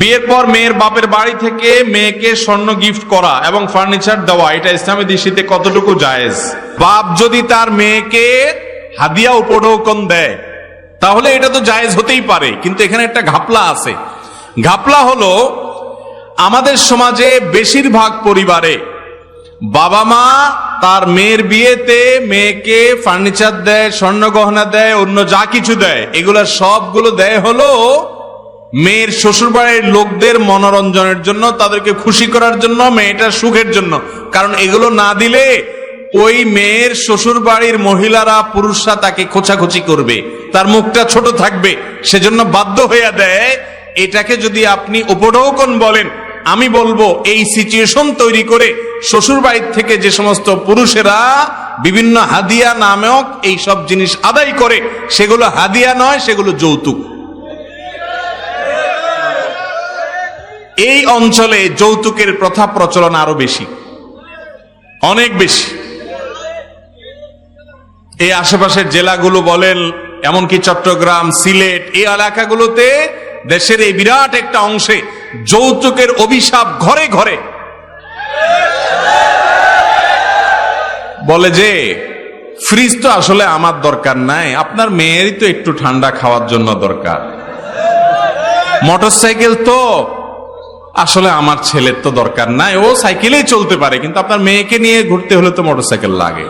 বিয়ের পর মেয়ের বাপের বাড়ি থেকে মেয়েকে স্বর্ণ গিফট করা এবং ফার্নিচার দেওয়া, এটা ইসলামী দৃষ্টিতে কতটুকু জায়েজ? বাপ যদি তার মেয়েকে হাদিয়া উপঢৌকন দেয়, তাহলে এটা তো জায়েজ হতেই পারে, কিন্তু এখানে একটা ঘাপলা আছে। ঘাপলা হলো, আমাদের সমাজে বেশিরভাগ পরিবারে বাবা মা তার মেয়ের বিয়েতে মেয়েকে ফার্নিচার দেয়, স্বর্ণ গহনা দেয়, অন্য যা কিছু দেয়, এগুলা সবগুলো দেয় হলো মেয়ের শ্বশুরবাড়ির লোকদের মনোরঞ্জনের জন্য, তাদেরকে খুশি করার জন্য, মেয়েটার সুখের জন্য। কারণ এগুলো না দিলে ওই মেয়ের শ্বশুর বাড়ির মহিলারা, পুরুষরা তাকে খোঁচাখুচি করবে। তার মুখটা ছোট থাকবে। সেজন্য বাধ্য হইয়া দেয়, এটাকে যদি আপনি উপঢৌকন বলেন, আমি বলব, এই সিচুয়েশন তৈরি করে শ্বশুর বাড়ির থেকে যে সমস্ত পুরুষেরা বিভিন্ন হাদিয়া নামক এই সব জিনিস আদায় করে, সেগুলো হাদিয়া নয়, সেগুলো যৌতুক। এই অঞ্চলে যৌতুকের প্রথা প্রচলন আরও বেশি। অনেক বেশি। এই আশেপাশের জেলাগুলো বলেন, এমনকি চট্টগ্রাম, সিলেট, এই এলাকাগুলোতে দেশের এই বিরাট একটা অংশে যৌতুকের অভিশাপ ঘরে ঘরে। বলে যে, ফ্রিজ তো আসলে আমার দরকার নাই, আপনার মেয়েরই তো একটু ঠান্ডা খাওয়ার জন্য দরকার। মোটরসাইকেল তো আসলে আমার ছেলের তো দরকার নাই। ও সাইকেলেই চলতে পারে, কিন্তু আপনার মেয়েকে নিয়ে ঘুরতে হলে তো মোটরসাইকেল লাগে।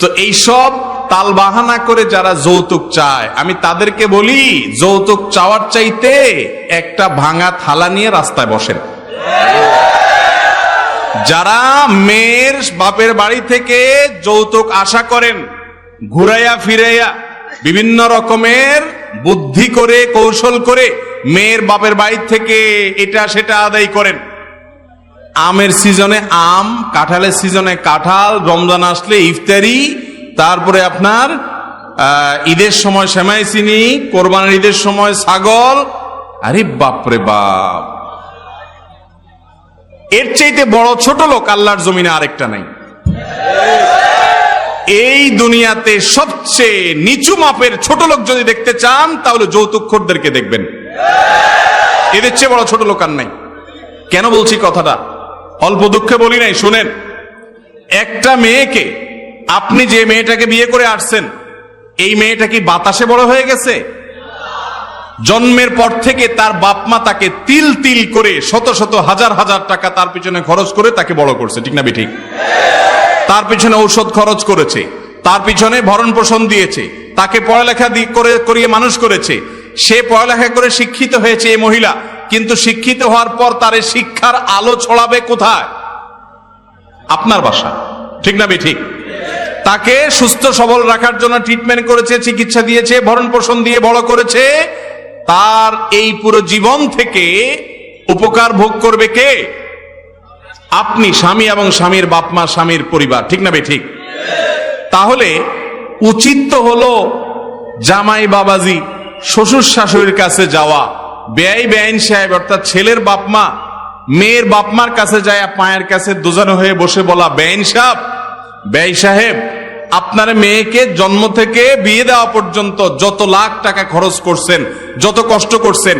তো এইসব তাল বাহানা করে যারা যৌতুক চায়, আমি তাদেরকে বলি, যৌতুক চাওয়ার চাইতে একটা ভাঙা থালা নিয়ে রাস্তায় বসেন। যারা মেয়ের বাপের বাড়ি থেকে যৌতুক আশা করেন, ঘুরাইয়া ফিরাইয়া বিভিন্ন রকমের বুদ্ধি করে, কৌশল করে মেয়ের বাপের বাড়ির থেকে এটা সেটা আদায় করেন। আমের সিজনে আম, কাঁঠালের সিজনে কাঁঠাল, রমজান আসলে ইফতারি, তারপরে আপনার ঈদের সময় সেমাই চিনি কোরবানের ঈদের সময় ছাগল। আরে বাপরে বাপ। এর চাইতে বড় ছোট লোক আল্লাহর জমিনে আরেকটা নাই। এই দুনিয়াতে সবচেয়ে নিচু মাপের ছোট লোক যদি দেখতে চান, তাহলে যৌতুকখোরদেরকে দেখবেন। এদের চেয়ে বড় ছোট লোক আর নাই। কেন বলছি কথাটা? অল্প দুঃখে বলি নাই, শুনেন। একটা মেয়েকে আপনি যে মেয়েটাকে বিয়ে করে আসছেন, এই মেয়েটা কি বাতাসে বড় হয়ে গেছে? জন্মের পর থেকে তার বাপ মা তাকে তিল তিল করে শত শত হাজার হাজার টাকা তার পিছনে খরচ করে তাকে বড় করছে, ঠিক না ঠিক তার পিছনে ঔষধ খরচ করেছে, তার পিছনে ভরণ পোষণ দিয়েছে, তাকে পড়ালেখা করিয়ে মানুষ করেছে সে পড়ালেখা করে শিক্ষিত হয়েছে এই মহিলা, কিন্তু শিক্ষিত হওয়ার পর তার এই শিক্ষার আলো ছড়াবে কোথায়? আপনার বাসা, ঠিক না ঠিক তাকে সুস্থ সবল রাখার জন্য ট্রিটমেন্ট করেছে, চিকিৎসা দিয়েছে ভরণ পোষণ দিয়ে বড় করেছে, তার এই পুরো জীবন থেকে উপকার ভোগ করবে কে? আপনি স্বামী এবং স্বামীর বাপ মা, স্বামীর পরিবার, ঠিক না ঠিক তাহলে উচিত তো হলো জামাই বাবাজি শ্বশুর শাশুড়ির কাছে যাওয়া। ব্যয় বেআইন সাহেব, অর্থাৎ ছেলের বাপমা মেয়ের বাপমার কাছে যায় পায়ের কাছে দোজানো হয়ে বসে বলা, বেআইন সাহেব ব্যয় সাহেব, আপনার মেয়েকে জন্ম থেকে বিয়ে দেওয়া পর্যন্ত যত লাখ টাকা খরচ করছেন, যত কষ্ট করছেন